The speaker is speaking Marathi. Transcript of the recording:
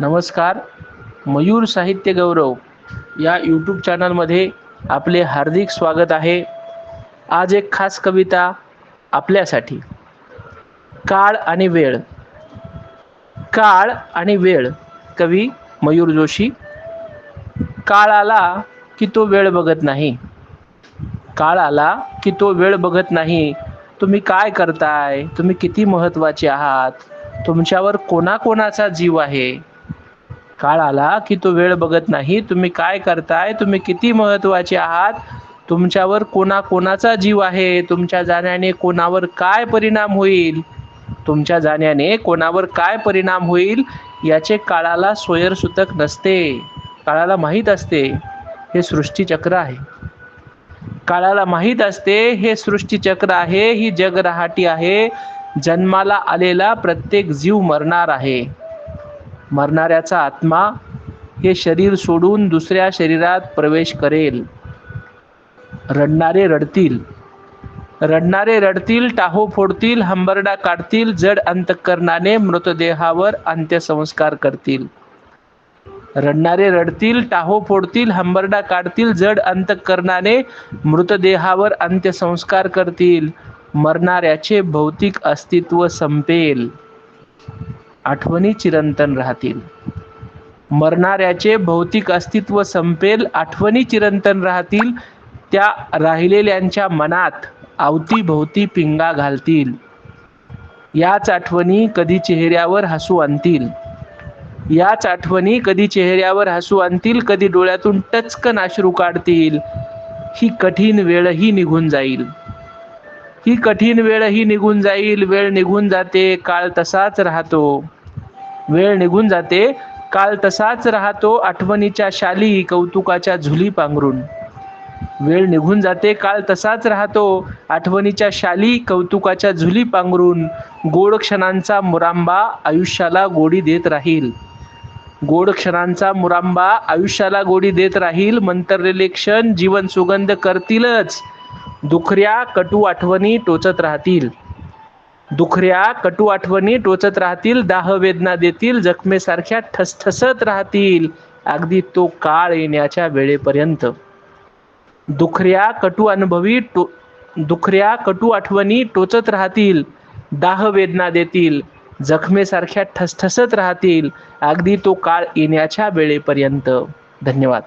नमस्कार मयूर साहित्य गौरव या यूट्यूब चॅनलमध्ये आपले हार्दिक स्वागत आहे. आज एक खास कविता आपल्यासाठी. काळ आणि वेळ. काळ आणि वेळ. कवी मयूर जोशी. काळ आला की तो वेळ बघत नाही. काळ आला की तो वेळ बघत नाही. तुम्ही काय करताय? तुम्ही किती महत्त्वाचे आहात? तुमच्यावर कोणाकोणाचा जीव आहे? काळ आला की तो वेळ बघत नाही. तुम्ही काय करताय? तुम्ही किती महत्त्वाचे आहात? तुमच्यावर कोणाकोणाचा जीव आहे? तुमच्या जाण्याने कोणावर काय परिणाम होईल? तुमच्या जाण्याने कोणावर काय परिणाम होईल? याचे काळाला सोयरसूतक नसते. काळाला माहीत असते. हे सृष्टीचक्र आहे. काळाला माहीत असते. हे सृष्टीचक्र आहे. ही जगरहाटी आहे. जन्माला आलेला प्रत्येक जीव मरणार आहे. मरणाऱ्याचा आत्मा हे शरीर सोडून दुसऱ्या शरीरात प्रवेश करेल. रडणारे रडतील. रडणारे रडतील टाहो फोडतील हंबरडा काढतील जड अंतकरणाने मृतदेहावर अंत्यसंस्कार करतील. रडणारे रडतील टाहो फोडतील हंबरडा काढतील जड अंतकरणाने मृतदेहावर अंत्यसंस्कार करतील. मरणाऱ्याचे भौतिक अस्तित्व संपेल. आठवणी चिरंतन राहतील. मरणाऱ्याचे भौतिक अस्तित्व संपेल आठवणी चिरंतन राहतील. त्या राहिलेल्यांच्या मनात अवतीभोवती पिंगा घालतील. याच आठवणी कधी चेहऱ्यावर हसू आणतील. याच आठवणी कधी चेहऱ्यावर हसू आणतील कधी डोळ्यातून टचकन अश्रू काढतील. ही कठीण वेळही निघून जाईल. ही कठीण वेळही निघून जाईल वेळ निघून जाते काळ तसाच राहतो. वेळ निघून जाते. काळ तसाच राहतो आठवणीच्या शाली कौतुकाच्या झुली पांघरून. वेळ निघून जाते काळ तसाच राहतो आठवणीच्या शाली कौतुकाच्या झुली पांघरून. गोड क्षणांचा मुरांबा आयुष्याला गोडी देत राहील. गोड क्षणांचा मुरांबा आयुष्याला गोडी देत राहील. मंतरलेले क्षण जीवन सुगंध करतीलच. दुखऱ्या कटू आठवणी टोचत राहतील. दुखऱ्या कटू आठवणी टोचत राहतील दाह वेदना देतील जखमेसारख्या ठसठसत राहतील. अगदी तो काळ येण्याच्या वेळेपर्यंत. दुखऱ्या कटू अनुभवी टो दुखऱ्या कटू आठवणी टोचत राहतील दाह वेदना देतील जखमेसारख्या ठसठसत राहतील. अगदी तो काळ येण्याच्या वेळेपर्यंत. धन्यवाद.